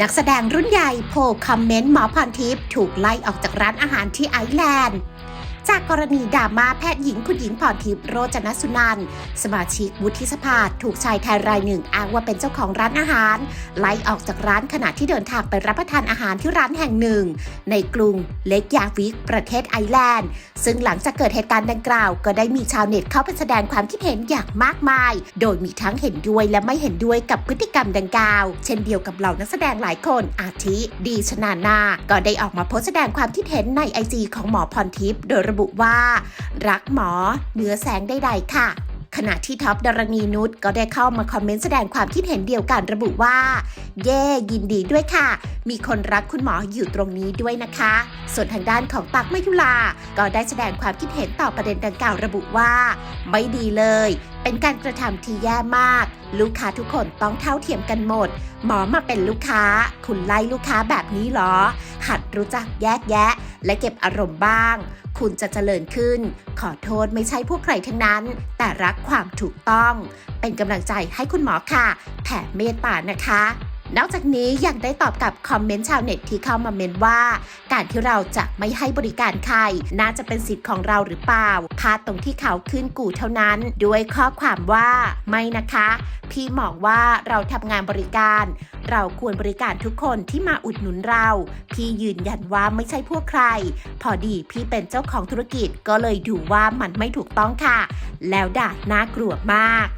นักแสดงรุ่นใหญ่โพลคอมเมนต์หมอพรทิพย์ถูกไล่ออกจากร้านอาหารที่ไอซ์แลนด์ จากกรณีดราม่าแพทย์หญิงคุณหญิงพรทิพย์โรจนสุนันท์สมาชิกวุฒิสภาถูกชายไทยรายหนึ่งอ้างว่าเป็นเจ้าของร้านอาหาร ไล่ออกจากร้านขณะที่เดินทางไปรับประทานอาหารที่ร้านแห่งหนึ่ง ในกรุงเล็กยาวิก ประเทศไอร์แลนด์ ซึ่งหลังจากเกิดเหตุการณ์ดังกล่าว ก็ได้มีชาวเน็ตเข้าไปแสดงความคิดเห็นอย่างมากมาย โดยมีทั้งเห็นด้วยและไม่เห็นด้วยกับพฤติกรรมดังกล่าว เช่นเดียวกับเหล่านักแสดงหลายคน อาทิ ดีชนานา ก็ได้ออกมาโพสต์แสดงความคิดเห็นในไอจีของหมอพรทิพย์โดยระระบุว่า รักหมอเหนือแสงใดๆค่ะขณะที่ท็อปดารณีนุชก็ได้เข้ามาคอมเมนต์แสดงความคิดเห็นเดียวกันระบุว่า เย่ยินดีด้วยค่ะ มีคนรักคุณหมออยู่ตรงนี้ด้วยนะคะ ส่วนทางด้านของตักมยุลา ก็ได้แสดงความคิดเห็นต่อประเด็นดังกล่าวระบุว่า ไม่ดีเลย เป็นการกระทำที่แย่มาก ลูกค้าทุกคนต้องเท่าเทียมกันหมด หมอมาเป็นลูกค้า คุณไล่ลูกค้าแบบนี้หรอ หัดรู้จักแยกแยะ และเก็บอารมณ์บ้าง คุณจะเจริญขึ้น ขอโทษไม่ใช่พวกใครทั้งนั้น แต่รักความถูกต้อง เป็นกำลังใจให้คุณหมอค่ะ แผ่เมตตานะคะ นอกจากนี้ยังได้ตอบกับคอมเมนต์ชาวเน็ตที่เข้ามาเมนว่า การที่เราจะไม่ให้บริการใคร น่าจะเป็นสิทธิ์ของเราหรือเปล่าพลาดตรงที่เขาขึ้นกู่เท่านั้น ด้วยข้อความว่าไม่นะคะ พี่มองว่าเราทำงานบริการ เราควรบริการทุกคนที่มาอุดหนุนเรา พี่ยืนยันว่าไม่ใช่พวกใคร พอดีพี่เป็นเจ้าของธุรกิจก็เลยดูว่ามันไม่ถูกต้องค่ะ แล้วด่าน่ากลัวมาก